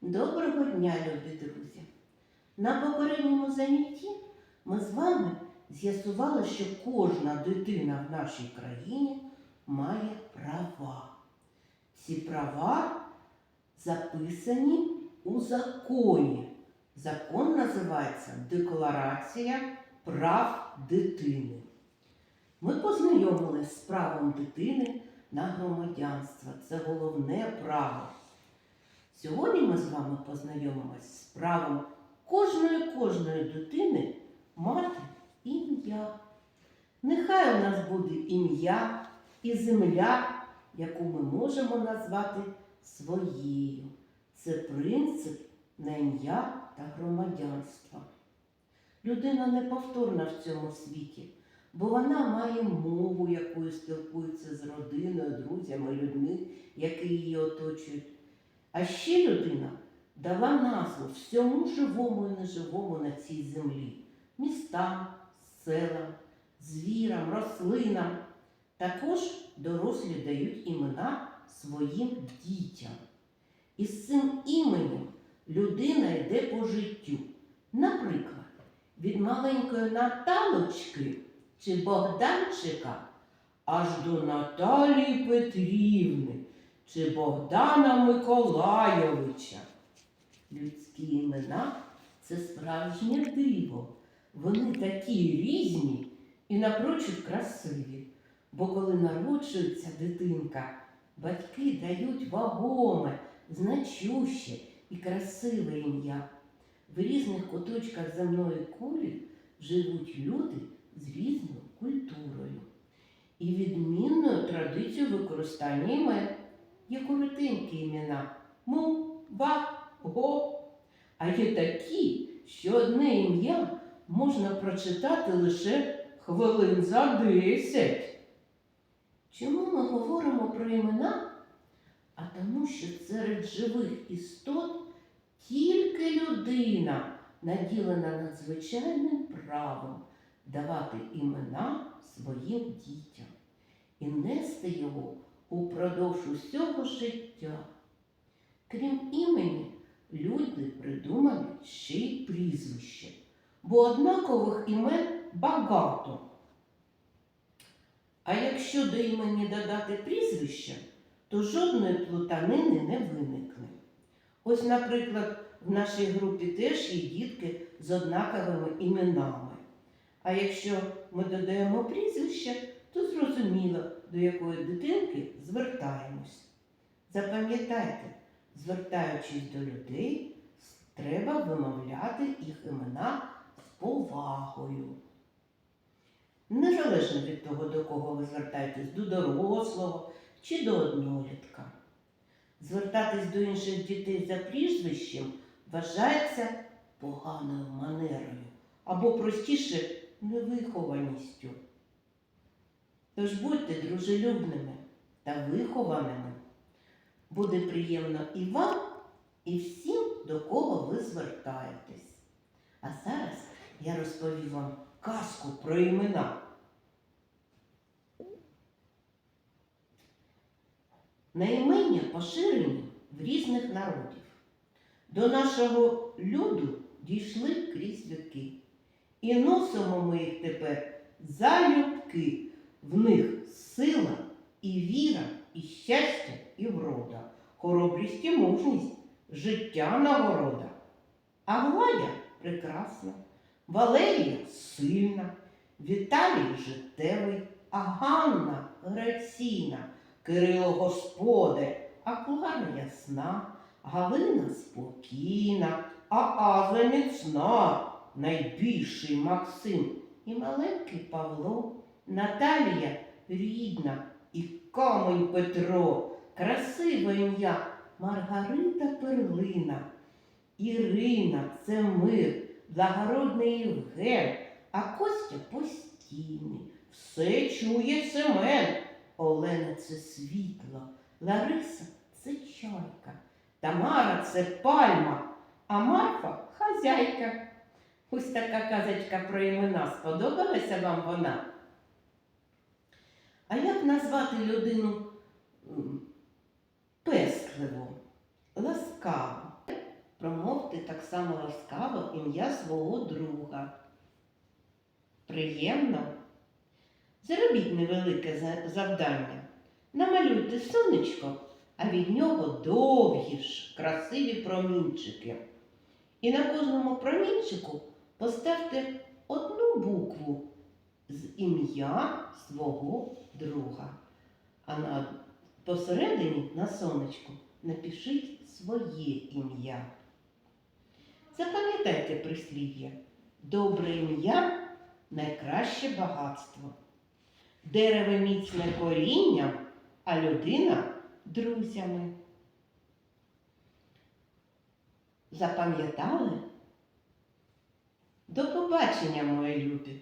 Доброго дня, любі друзі! На попередньому занятті ми з вами з'ясували, що кожна дитина в нашій країні має права. Ці права записані у законі. Закон називається Декларація прав дитини. Ми познайомилися з правом дитини на громадянство. Це головне право. Сьогодні ми з вами познайомимось з правом кожної кожної дитини мати ім'я. Нехай у нас буде ім'я і земля, яку ми можемо назвати своєю. Це принцип на ім'я та громадянство. Людина неповторна в цьому світі, бо вона має мову, якою спілкується з родиною, друзями, людьми, які її оточують. А ще людина дала назву всьому живому і неживому на цій землі містам, селам, звірам, рослинам. Також дорослі дають імена своїм дітям. І з цим іменем людина йде по життю. Наприклад, від маленької Наталочки чи Богданчика аж до Наталії Петрівни чи Богдана Миколайовича. Людські імена це справжнє диво. Вони такі різні і напрочуд красиві. Бо коли народжується дитинка, батьки дають вагоме, значуще і красиве ім'я. В різних куточках земної кулі живуть люди з різною культурою і відмінною традицією використання імен. Є коротенькі імена му, ба, го. А є такі, що одне ім'я можна прочитати лише хвилин за десять. Чому ми говоримо про імена? А тому, що серед живих істот тільки людина наділена надзвичайним правом давати імена своїм дітям і нести його упродовж усього життя. Крім імені, люди придумали ще й прізвище, бо однакових імен багато. А якщо до імені додати прізвище, то жодної плутанини не виникне. Ось, наприклад, в нашій групі теж є дітки з однаковими іменами. А якщо ми додаємо прізвище, то зрозуміло, до якої дитинки звертаємось. Запам'ятайте, звертаючись до людей, треба вимовляти їх імена з повагою. Незалежно від того, до кого ви звертаєтесь, до дорослого чи до однолітка. Звертатись до інших дітей за прізвищем вважається поганою манерою або простіше невихованістю. Тож будьте дружелюбними та вихованими. Буде приємно і вам, і всім, до кого ви звертаєтесь. А зараз я розповім вам казку про імена. Наймення поширені в різних народів. До нашого люду дійшли крізь віки. І носимо ми їх тепер залюбки. В них сила і віра, і щастя, і врода, хоробрість і мужність, життя нагорода. А Глая прекрасна, Валерія сильна, Віталій життєвий, а Ганна граційна, Кирило господар, а Клара ясна, Галина спокійна, а Аза міцна, найбільший Максим і маленький Павло. Наталія рідна і камень Петро, красиве ім'я Маргарита Перлина, Ірина це мир, благородний Євген, а Костя постійний. Все чує Семен. Олена це світло, Лариса це чайка, Тамара це пальма, а Марфа хазяйка. Ось така казочка про імена. Сподобалася вам вона? А як назвати людину пескливо, ласкаво? саме ласкаво ім'я свого друга. Приємно? Зробіть невелике завдання. Намалюйте сонечко, а від нього довгі ж красиві промінчики. І на кожному промінчику поставте одну букву з ім'я свого друга. А на посередині на сонечку напишіть своє ім'я. Запам'ятайте прислів'я. Добре ім'я найкраще багатство. Дерево міцне корінням, а людина друзями. Запам'ятали? До побачення, мої любі!